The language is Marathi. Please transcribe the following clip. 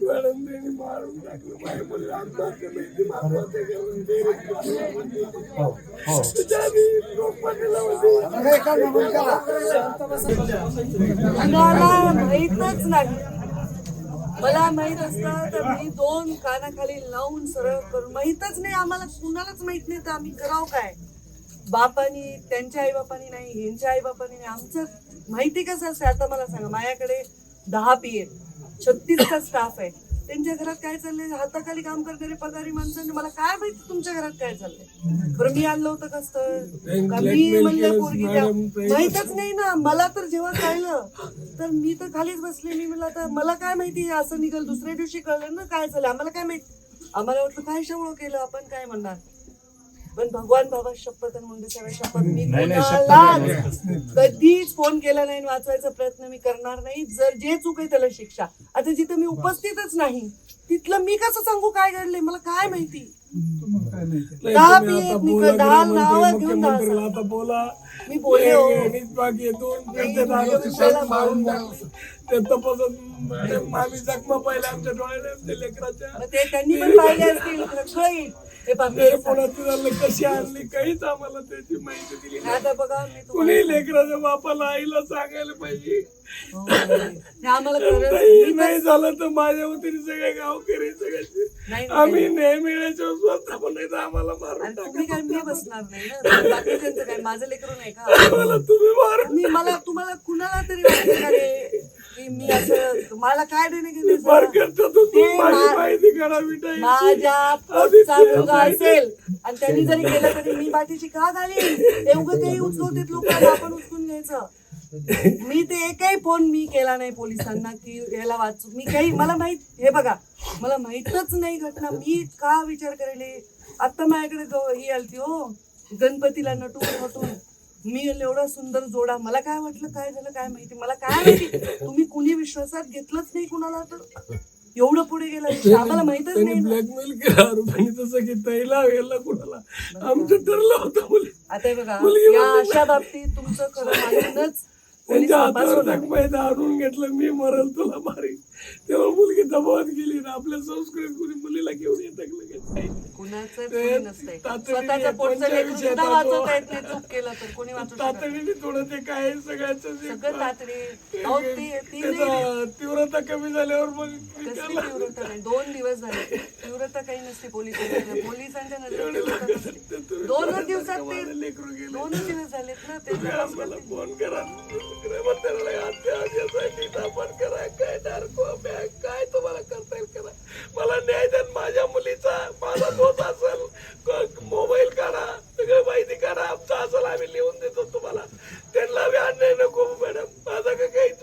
मारून टाकलं माझ्या मुलीला आत्महत्या आत्महत्या मला माहीतच नाही मला माहीत असतं तर मी दोन कानाखाली लावून सरळ करून माहीतच नाही आम्हाला कुणालाच माहीत नाही तर आम्ही करावं काय? बापानी त्यांच्या आई बापानी नाही ह्यांच्या आई बापानी नाही. आमचं माहिती कसं असते? आता मला सांगा माझ्याकडे दहा पी छत्तीसचा स्टाफ आहे. त्यांच्या घरात काय चाललंय? हाताखाली काम करणारे पगारी माणसांनी मला काय माहिती तुमच्या घरात काय चाललंय? बरं मी आणलं होतं कसं? का मी म्हणलं पोरगी द्या. माहीतच नाही ना मला तर जेव्हा कळलं तर मी तर खालीच बसले. मी म्हणलं आता मला काय माहिती असं निघाल दुसऱ्या दिवशी कळलं ना काय झालं? आम्हाला काय माहिती? आम्हाला वाटलं काय शामुळं केलं आपण? काय म्हणणार? पण भगवान बाबा शपथ आणि मुंडे साहेब शपथ मी नाही, नाही, शपथ कोणालाच कधीच फोन केला नाही आणि वाचवायचा प्रयत्न मी करणार नाही. जर जे चूक आहे त्याला शिक्षा. आता जिथं मी उपस्थितच नाही तिथलं मी कसं सांगू काय घडलंय? मला काय माहिती? नाही, दहा तुम्ही पी आता एक निकल, बोला दहा गृहमंत्री, नावं घेऊन दहा मुख्यमंत्र्याला आता बोला. मी बोलले हो. त्यांच्या मुख्यमंत्र्याला मारून टाकलं. ते आम्ही जखमा पाहिल्या आमच्या डोळ्याने आमच्या लेकराच्या. मग ते त्यांनी पण पाहिले असतील ते झालं कशी आणली काहीच आम्हाला त्याची माहिती दिली नाही. आता बघा मी तुम्हाला कुणी लेकराच्या बापाला आईला सांगायला पाहिजे? हो, हे. आम्हाला खरंच नाही मी नाही तर- झालं तर माझ्या वतीने सगळे गावकरी सगळ्याचे नाही, आम्ही नाही. नेहमी स्वतः पण नाही तर आम्हाला मारून आणि तुम्ही काय मी बसणार नाही ना? काय? माझं लेकरू नाही का? टाका तुम्ही मारून मी मला तुम्हाला कुणाला तरी वाटतं का रे? की मी असं मला काय देणे तू. ते मिठाई. माझ्या पोटचा मुलगा असेल आणि त्यांनी जरी केलं तरी मी बाकीची का घालीन? ते उगं तेही उचलवतेत लोक आपण उचलून घ्यायचं. मी ते एकही फोन मी केला नाही पोलिसांना की याला वाचू मी काही मला माहीत हे बघा मला माहितच नाही घटना. मी का विचार करेले आता माझ्याकडे ही आलती हो गणपतीला नटून नटून मी एवढा सुंदर जोडा मला काय वाटलं काय झालं काय माहिती? मला काय माहिती? तुम्ही कुणी विश्वासात घेतलंच नाही कुणाला तर? एवढं पुढे गेला. आम्हाला माहितच नाही. ब्लॅकमेल केला आरोपांनी तसं की तैला वेळेला कुणाला? आमचं ठरलं होतं मुली आता हे बघा या अशा बाबतीत तुमचं खरं मानूनच त्यांच्या हातावर आणून घेतलं मी मरल तुला मारी तेव्हा मुलगी दबावात गेली ना आपल्या संस्कृतीत कुणी मुलीला घेऊन येत लगेच. कुणाचं कोणी नसतंय. स्वतःच्या पोटचं पंचायत लेकरू सुद्धा विषयात वाचवता आलो. येत नाही. चूक केलं तर कोणी वाचू शकत नाही. तातडीने थोडं ते काय सगळ्याचं सगळं तातडी. अहो, ती ती नाही त्याचा तीव्रता कमी झाल्यावर मग कसली तीव्रता नाही. दोन दिवस झाले. तीव्रता काही नसते पोलिसांच्या पोलिसांच्या नजरेत तीव्रता नसते. दोनच दिवसात ते लेकरू गेले. दोनच दिवस झालेत ना ते फोन करा. como para, para que